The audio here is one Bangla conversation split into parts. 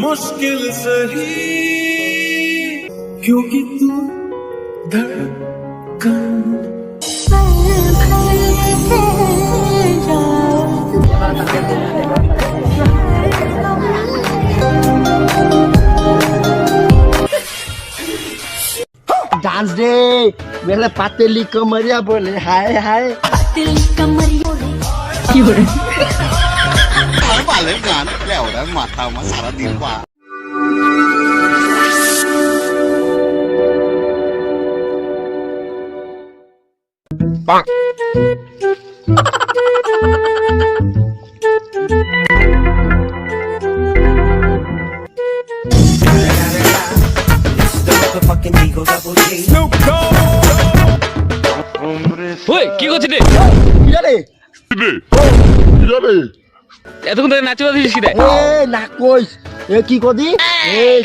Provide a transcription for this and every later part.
मुश्किल सही क्योंकि तू धड़कन। डांस डे मेरे पातेली कमरिया बोले हाय हाय। เล่นงานแล้วนะหมาตามมาสารดีกว่าปังเฮ้ยกี่คนที่นี่ยัดเลยยัดเลยยัดเลย এতক্ষণ ধরে নাচি বাজি শিখি দেয় এ না এ কি কদি?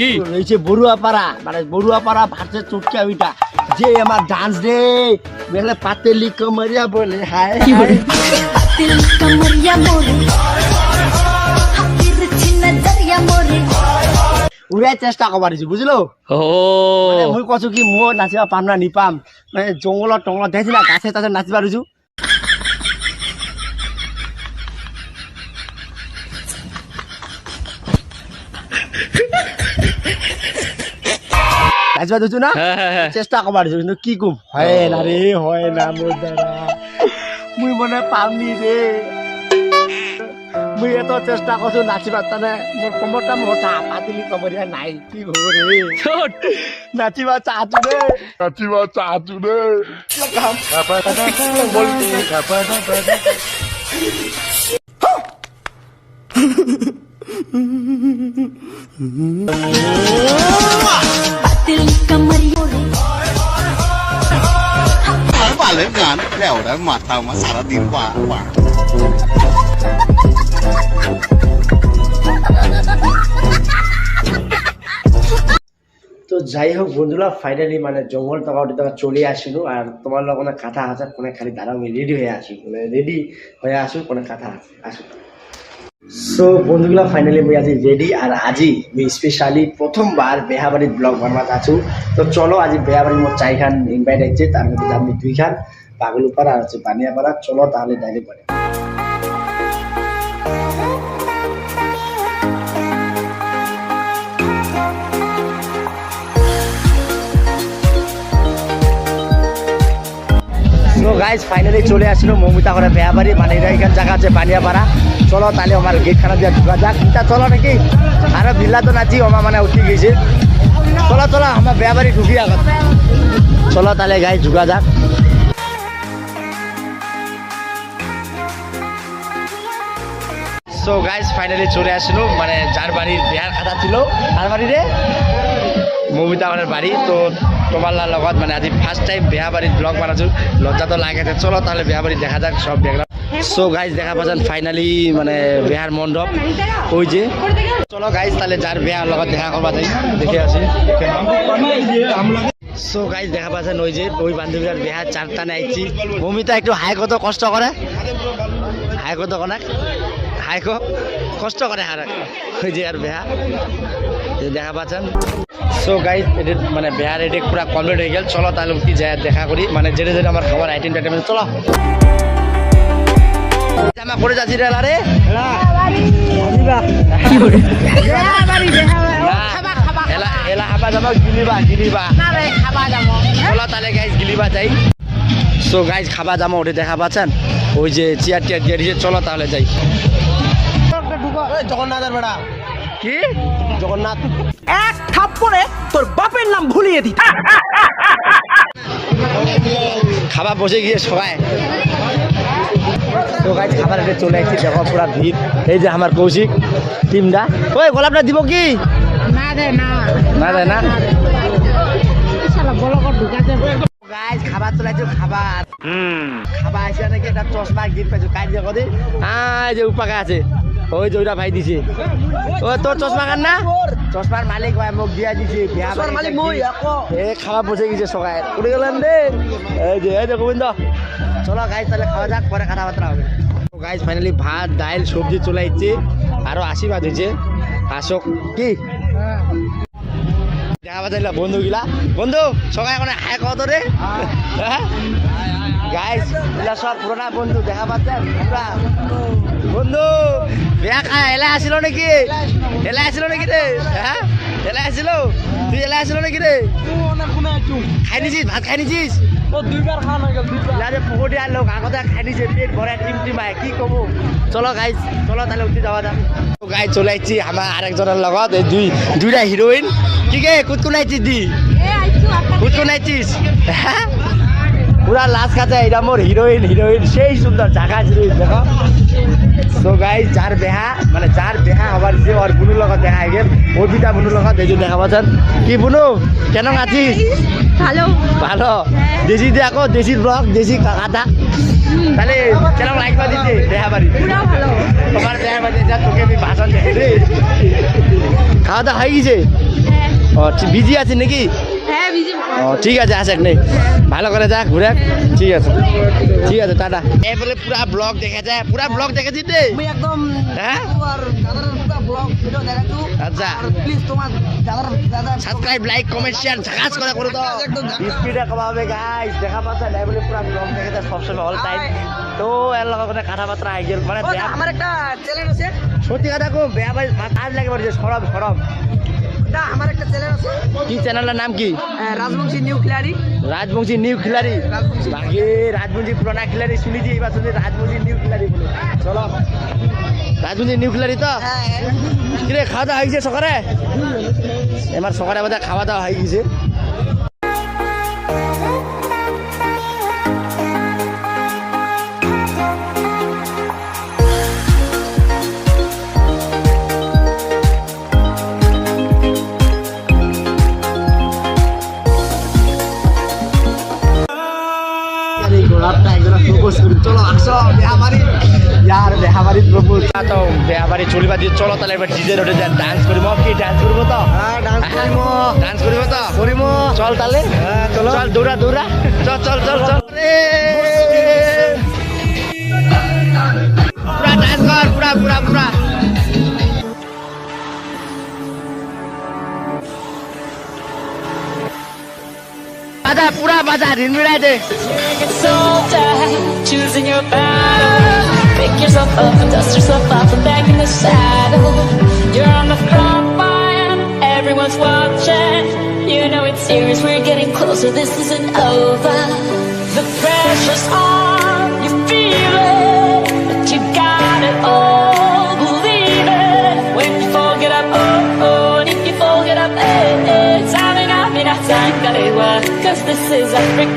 কি? এই যে বড়ুয়া পাড়া মানে বড়ুয়া পাড়া যে আমার ডান্স রে বলে হায় কি বলে? বলে উড়াই চেষ্টা বুঝলো? মানে মই কৈছো কি মই নাচিবা পাম না নিপাম। মানে জংঘলত টংলত দেখিছিলা গাছে তাতে নাচিবা দিছো নাচিবা দিছো না হ্যাঁ হ্যাঁ হ্যাঁ চেষ্টা করবার দিছো কিন্তু কি কম হয় না রে হয় না মোর দ্বারা মুই মনে পামনি রে মুই এত চেষ্টা করছ নাচিবার তানে মোর কমরটা মোটা পাতিলি কমরিয়া নাই কি হব রে ছোট নাচিবা চাচু রে নাচিবা চাচু রে तिल লেওড়ার মাথা আমার সারাদিন পা তো যাই হোক বন্ধুরা ফাইনালি মানে জঙ্গল তকাউটি তকা চলে আসিলো আর তোমার লগ কোনো কথা আছে? কোনে খালি দাঁড়াও, আমি রেডি হয়ে আসি। মানে রেডি হয়ে আসো কোনো কথা আছে? সো বন্ধুগুলা ফাইনালি মুই আজি রেডি আর আজি মুই স্পেশালি প্রথমবার বেহাবাড়িত ব্লগ বানবাত আছো। তো চলো, আজি বেহাবাড়ি মোট চারিখান ইনভাইট আছে, তার মধ্যে আমি দুইখান। পাগলুপাড়া আর হচ্ছে বানিয়াপাড়া, চলো তাহলে ডাইরেক্ট বানিয়া তো গাইজ ফাইনালি চলে আসলো মমিতা করে বেয়াবাড়ি মানে এটা এখান জায়গা আছে বানিয়াপাড়া। চলো তাহলে আমার গেট খানা দিয়ে ঢুকা যাক। ইটা চলো নাকি? আরও ভিলা তো নাচি আমার মানে উঠি গেছে। চলো চলো, আমার বেয়াবাড়ি ঢুকি আগত চলো তাহলে গাই ঢুকা যাক। সো গাইজ ফাইনালি চলে আসলো মানে যার বাড়ির বিহার খাতা ছিল। তার বাড়ি রে? মমিতা আমার বাড়ি। তো তোমার লগত মানে আজি ফার্স্ট টাইম বিয়া বাড়ির ব্লগ বানাচ্ছো লজ্জা তো লাগে চলো তাহলে বিয়া বাড়ি দেখা যাক, সব দেখলাম। সো গাইজ দেখা পাচ্ছেন ফাইনালি মানে বিহার মণ্ডপ। ওই যে। চলো গাইজ তাহলে যার বিয়ার লগত দেখা করবা যাই দেখে আসি। সো গাইজ দেখা পাচ্ছেন ওই যে, ওই বান্ধবীর বিহার চারটা আইছি। মমিতা একটু হাই কত কষ্ট করে? হাই কত কনাক? হাই ক কষ্ট করে হার। ওই যে আর বেহা দেখা পাচ্ছেন। সো গাইজ এটা মানে বেহার এটা পুরা কমপ্লিট হয়ে গেল। চলো তাহলে উঠি যায় দেখা করি। মানে যেটা যেটা আমার খাবার আইটেম টাইটেম চলো। জামা করে যাচ্ছি রে, লারে। এলা হাবা যাবা, গিলিবা গিলিবা। চলো তাহলে গাইজ গিলিবা যাই। সো গাইজ খাবা, জামা ওঠে দেখা পাচ্ছেন? ওই যে চেয়ার টিয়ার দিয়ে চলো তাহলে যাই। জগন্নাথের বেড়া। কি? জগন্নাথ। এক থাপ্পড়ে তোর বাপের নাম ভুলিয়ে দিত। খাবার বসে গিয়ে সবাই। তো গাইজ খাবার এটা চলে আসছি দেখো পুরা ভিড়। এই যে আমার কৌশিক টিমটা। ওই গোলাপটা দিব কি? না দে না। না দেয় না। গাইজ খাবার চলে আসছে খাবার। খাবার আসছে নাকি একটা চশমা গিফট পাইছো কাজ দেখো দে হ্যাঁ যে উপাকা আছে। ওই যে ওইটা ভাই দিছে। ও তোর চশমা কান না? চশমার মালিক ভাই মোক দিয়া দিছে বিয়া মালিক মই এ খাওয়া বসে গেছে সবাই। উঠে গেলেন রে এই যে এই যে গোবিন্দ। চলো গাইজ তাহলে খাওয়া যাক পরে কথাবার্তা হবে। গাইজ ফাইনালি ভাত ডাইল সবজি চলে আসছে আরও আশীর্বাদ হয়েছে। আসক কি? দেখা পাচ্ছিল বন্ধু গিলা। বন্ধু সবাই এখন হাই কত রে? গাইস এগুলা সব পুরোনা বন্ধু দেখা পাচ্ছেন বন্ধু! এলা আসিল নাকি? এলা আসিল নাকি রে? হ্যাঁ এলা আসিল তুই এলা আসিল নাকি রে? খাই নিছিস, ভাত খাই নিছিস? যে পুকুরি আর লোক আগতে খাই নিছে, পেট ভরে টিম টিমায় কি কব? চলো গাইজ চলো তাহলে উঠি যাওয়া যাক। গাই চলে আসছি আমার আরেকজনের লগত, এই দুই দুইটা হিরোইন কি কে, কুত দি? কুত কোন আইছিস? হ্যাঁ পুরা লাশ খাতে এটা মোর হিরোইন হিরোইন সেই সুন্দর জাগা হিরোইন দেখো। গাই যার বেহা মানে যার বেহা হবার যে ওর বুনুর লগত দেখা হয়ে গেল অর্পিতা বুনুর লগত এই যে দেখা পাচ্ছেন কি বুনু কেন আছিস? ভালো। ভালো। দেশি দেখো দেশি ব্লগ দেশি কাটা তাহলে কেন লাগবা দিতে দেখা পুরা তোমার দেখা বাড়ি যা তোকে আমি ভাষণ দেখে খাওয়া দাওয়া হয়ে গেছে? হ্যাঁ। ও বিজি আছে নাকি? হ্যাঁ ও ঠিক আছে আসেক নেই। ভালো করে যা ঘুরে ঠিক আছে। ঠিক আছে টাটা। এ বলে পুরা ব্লগ দেখে যায় পুরা ব্লগ দেখে দিতে একদম হ্যাঁ? আচ্ছা। প্লিজ তোমার দাদা সাবস্ক্রাইব লাইক কমেন্ট শেয়ার ঝাকাস করে করে দাও। স্পিডে কমাবে গাইস দেখা পাচ্ছে না বলে পুরা ব্লগ দেখে যায় সবসময় অল টাইম তো এর কথাবার্তা আই গেল মানে বেয়া- আমার একটা চ্যানেল আছে। সত্যি কথা কো বেয়া ভাই কাজ লাগে সরব সরব না আমার একটা চ্যানেল আছে। কি চ্যানেলের নাম কি? রাজবংশী নিউ খিলাড়ি। রাজবংশী নিউ খিলাড়ি। বাকি রাজবংশী পুরানা খিলাড়ি শুনেছি এবার শুনি রাজবংশী নিউ খিলাড়ি বলে। চলো। রাজবংশী নিউ খিলাড়ি তো? হ্যাঁ। কিরে খাওয়া দাওয়া হয়ে গেছে সকালে? এবার সকালে বোধহয় খাওয়া দাওয়া হয়ে গেছে। তো বেহাবাড়ি চলিবা দিয়ে চলো তাহলে এবার ডিজে রোডে যা ডান্স করিব কি ডান্স করব তো? হ্যাঁ ডান্স করিব ডান্স করিব তো? করিব চল তাহলে। হ্যাঁ চলো। চল দৌড়া দৌড়া। চল চল চল চল। পুরা ডান্স কর পুরা পুরা পুরা। 바다 뿌라 바다 린라이 Choosing your battle Pick yourself up and dust yourself off and back in the saddle. You're on the front line Everyone's watching. You know it's serious We're getting closer This isn't over. The pressure's on. electric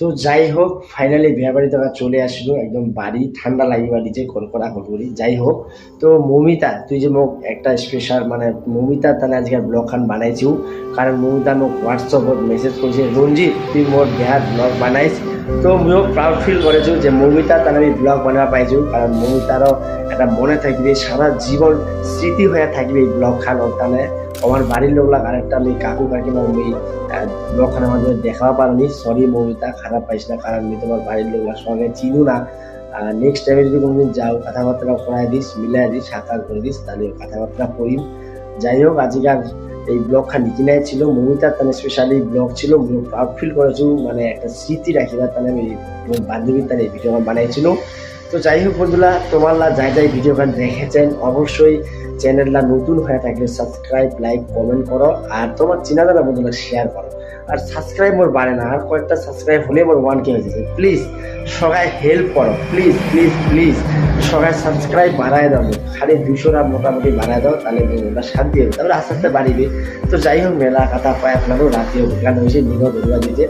তো যাই হোক ফাইনালি বিয়া বাড়ি তো চলে আসলো, একদম বাড়ি, ঠান্ডা লাগি বাড়ি যে কনকনা করি যাই হোক। তো মমিতা, তুই যে মোক একটা স্পেশাল মানে মমিতা, তাহলে আজকে ব্লগ খান বানাইছিও, কারণ মমিতা মোক হোয়াটসঅ্যাপত মেসেজ কৰিছে ৰঞ্জিত তুই মোৰ বিয়াত ব্লগ বনাইছ তো ময়ো প্ৰাউড ফিল কৰিছোঁ যে মমিতা, তাহলে আমি ব্লগ বনাব পাইছোঁ কাৰণ মমিতাৰো এটা মনে থাকবে, সারা জীবন স্মৃতি হয়ে থাকবে এই ব্লগ খান ওখানে আমার বাড়ির লোকলা আরেকটা আমি কাকু কাকিমা আমি ব্লগ খানের মাধ্যমে দেখাও পারিনি। সরি মমিতা খারাপ পাইস না, কারণ আমি তোমার বাড়ির লোকলার সঙ্গে চিনু না। নেক্সট টাইমে যদি কোনোদিন যাও, কথাবার্তা করাই দিস মিলাই দিস সাকার করে দিস, তাহলে কথাবার্তা করিম যাই হোক আজকাল এই ব্লগ খান নিকিনাই ছিল মমিতার তাহলে স্পেশালি ব্লগ ছিল প্রাউড ফিল করেছ মানে একটা স্মৃতি রাখিবার তাহলে আমি বান্ধবীর তাহলে ভিডিও বানাইছিল তো যাই হোক বন্ধুরা, তোমার যাই যাই ভিডিও গান দেখেছেন, অবশ্যই চ্যানেলটা নতুন হয়ে থাকলে সাবস্ক্রাইব, লাইক, কমেন্ট করো, আর তোমার চিনা জানা বন্ধুরা শেয়ার করো। আর সাবস্ক্রাইব মোর বাড়ে না, আর কয়েকটা সাবস্ক্রাইব হলে মোর ওয়ান কে হয়ে যাবে। প্লিজ সবাই হেল্প করো। প্লিজ প্লিজ প্লিজ সবাই সাবস্ক্রাইব বাড়ায় দাও। খালি দুশোটা মোটামুটি বাড়ায় দাও, তাহলে ওটা শান্তি হবে। তারপরে আস্তে আস্তে বাড়িবে। তো যাই হোক, মেলা কথা পায় আপনারও রাতেও গান হয়েছে নিগো দৌড়া দিতে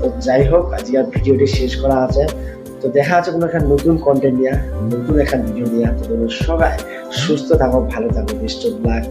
তো যাই হোক আজকে ভিডিওটি শেষ করা আছে। তো দেখা আছে কোনো একটা নতুন কন্টেন্ট নিয়ে, নতুন একটা ভিডিও নিয়ে। তো সবাই সুস্থ থাকো, ভালো থাকো বেস্ট অফ লাক